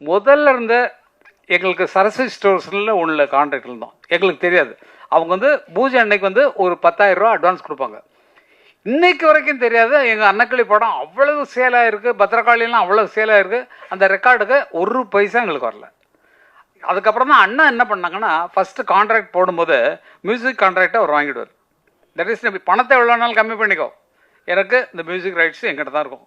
முதல்ல இருந்த எங்களுக்கு சரஸ்வதி ஸ்டோர்ஸில் உள்ள கான்ட்ராக்ட் இருந்தோம் எங்களுக்கு தெரியாது. அவங்க வந்து பூஜை அன்னைக்கு வந்து ஒரு பத்தாயிரம் ரூபா அட்வான்ஸ் கொடுப்பாங்க. இன்னைக்கு வரைக்கும் தெரியாது. எங்கள் அன்னக்கிளி படம் அவ்வளவு சேலாக இருக்குது பத்திரகாளிலாம் அவ்வளவு சேலாக இருக்குது அந்த ரெக்கார்டுக்கு ஒரு பைசா எங்களுக்கு வரல. அதுக்கப்புறம் தான் அண்ணா என்ன பண்ணாங்கன்னா ஃபஸ்ட்டு கான்ட்ராக்ட் போடும்போது மியூசிக் கான்ட்ராக்டை அவர் வாங்கிடுவார். தட் இஸ் பணத்தை எவ்வளோ நாள் கம்மி பண்ணிக்கோ. எனக்கு இந்த மியூசிக் ரைட்ஸ் எங்கிட்ட தான் இருக்கும்.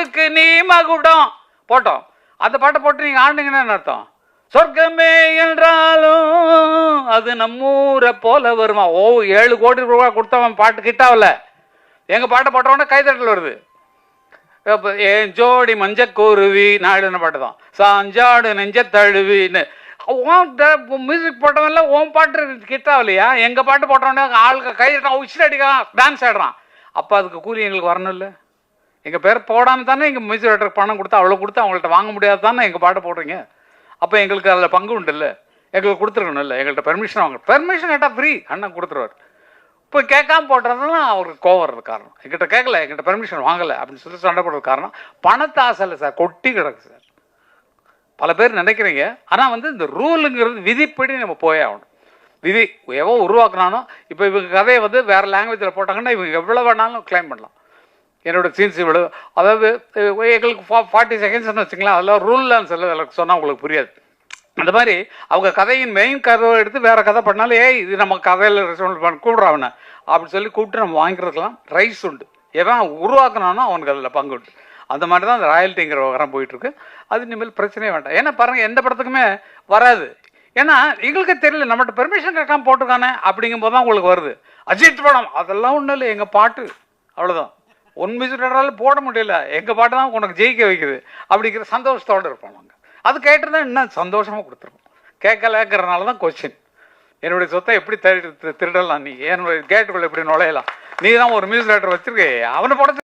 ஊருக்கு நீ மகுடம் போட்டோம். அந்த பாட்டை போட்டு நீங்கள் ஆடுனீங்கன்னா என்ன அர்த்தம்? சொர்க்கமே என்றாலும் அது நம்மூரை போல வருமா? ஓ ஏழு கோடி ரூபாய் கொடுத்தவன் பாட்டு கிட்டாவில் எங்கள் பாட்டை போட்டவொடனே கைதட்டல் வருது. என் ஏன் ஜோடி கோருவி? நாடுன பாட்டு தான். சாஞ்சாடு நெஞ்ச தழுவின்னு. மியூசிக் போட்டவன்ல உன் பாட்டு கிட்டாவில்லையா எங்கள் பாட்டு போட்டவொடனே ஆளுக்கு கை உச்சில் அடிக்கிறான். டான்ஸ் ஆடுறான். அப்போ அதுக்கு கூலி எங்களுக்கு வரணும் இல்லை எங்கள் பேர் போடாமல் தானே எங்கள் மியூசிக் டைரக்டருக்கு பணம் கொடுத்தா அவ்வளோ கொடுத்து அவங்கள்ட்ட வாங்க முடியாது தானே எங்கள் பாட்டை போடுறீங்க? அப்போ எங்களுக்கு அதில் பங்கு உண்டு இல்லை. எங்களுக்கு கொடுத்துருக்கணும் இல்லை. எங்கள்கிட்ட பெர்மிஷன் வாங்க. பெர்மிஷன் கேட்டால் ஃப்ரீ அண்ணன் கொடுத்துருவார். இப்போ கேட்காம போட்டுறதுனா அவருக்கு கோவம் வர்றது காரணம். எங்கிட்ட கேட்கல. எங்கிட்ட பெர்மிஷன் வாங்கலை அப்படின்னு சொல்லி சண்டை போடுறது காரணம். பணத்தை ஆசை இல்லை சார். கொட்டி கிடக்கு சார். பல பேர் நினைக்கிறீங்க. ஆனால் வந்து இந்த ரூலுங்கிறது விதிப்படி நம்ம போயே ஆகணும். விதி எவோ உருவாக்குனானோ இப்போ இவங்க கதையை வந்து வேறு லாங்குவேஜில் போட்டாங்கன்னா இவங்க எவ்வளோ வேணாலும் கிளைம் பண்ணலாம். என்னோட சீன்ஸ் இவ்வளோ அதாவது எங்களுக்கு எங்களுக்கு ஃபார்ட்டி செகண்ட்ஸ்னு வச்சுங்களேன் அதில் ரூல்லான்னு சொல்ல அதில் சொன்னால் உங்களுக்கு புரியாது. அந்த மாதிரி அவங்க கதையின் மெயின் கதவை எடுத்து வேறு கதை பண்ணாலும் ஏய் இது நம்ம கதையில் ரெஸ்பான்ஸ் பண்ண கூப்பிட்றாவன அப்படின்னு சொல்லி கூப்பிட்டு நம்ம வாங்கிக்கிறதுக்கெல்லாம் ரைஸ் உண்டு. எவன் உருவாக்குனானோ அவனுக்கு அதில் பங்கு உண்டு. அந்த மாதிரி தான் அந்த ராயல்ட்டிங்கிற விவகாரம் போயிட்டுருக்கு. அது இனிமேல் பிரச்சனையே வேண்டாம். ஏன்னா பாருங்கள் எந்த படத்துக்குமே வராது. ஏன்னா எங்களுக்கு தெரியல நம்மகிட்ட பெர்மிஷன் கேட்காம போட்டிருக்கானே அப்படிங்கும்போது தான் உங்களுக்கு வருது. அஜித் படம் அதெல்லாம் ஒன்றும் இல்லை எங்கள் பாட்டு. அவ்வளோதான் ஒன் மியூசிக் போட முடியல. எங்கள் பாட்டு தான் உனக்கு ஜெயிக்க வைக்குது. அப்படிங்கிற சந்தோஷத்தோடு இருப்போம் நாங்கள் அது கேட்டிருந்தா இன்னும் சந்தோஷமாக கொடுத்துருவோம் கேட்கலங்கிறனால தான் கொஸ்டின் என்னுடைய சொத்தை எப்படி திருடலாம் நீ? என்னுடைய கேட்டுக்குள்ளே எப்படி நுழையலாம்? நீ தான் ஒரு மியூசிக் ரைட்டர் வச்சிருக்கே. அவனை போட